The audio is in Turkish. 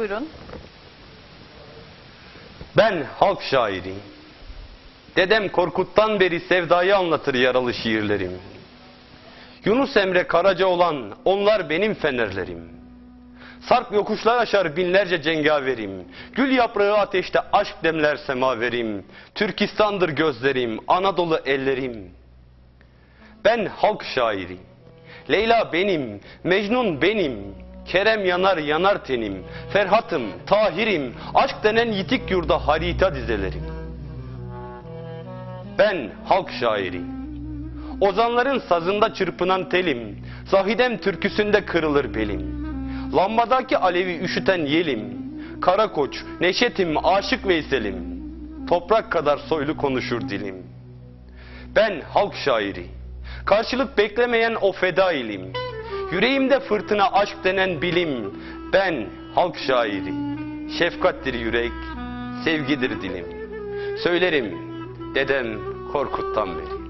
Buyurun. Ben halk şairiyim. Dedem Korkut'tan beri sevdayı anlatır yaralı şiirlerim. Yunus Emre Karaca olan onlar benim fenerlerim. Sarp yokuşlar aşar binlerce cengaverim. Gül yaprağı ateşte aşk demler semaverim. Türkistan'dır gözlerim, Anadolu ellerim. Ben halk şairi. Leyla benim, Mecnun benim. Kerem yanar yanar tenim. Ferhat'ım, Tahir'im. Aşk denen yitik yurda harita dizelerim. Ben halk şairi. Ozanların sazında çırpınan telim. Zahidem türküsünde kırılır belim. Lambadaki alevi üşüten yelim. Kara koç, Neşetim, aşık Veysel'im. Toprak kadar soylu konuşur dilim. Ben halk şairi. Karşılık beklemeyen o fedailim. Yüreğimde fırtına aşk denen bilim. Ben halk şairi. Şefkattir yürek, sevgidir dilim. Söylerim dedem Korkut'tan beri.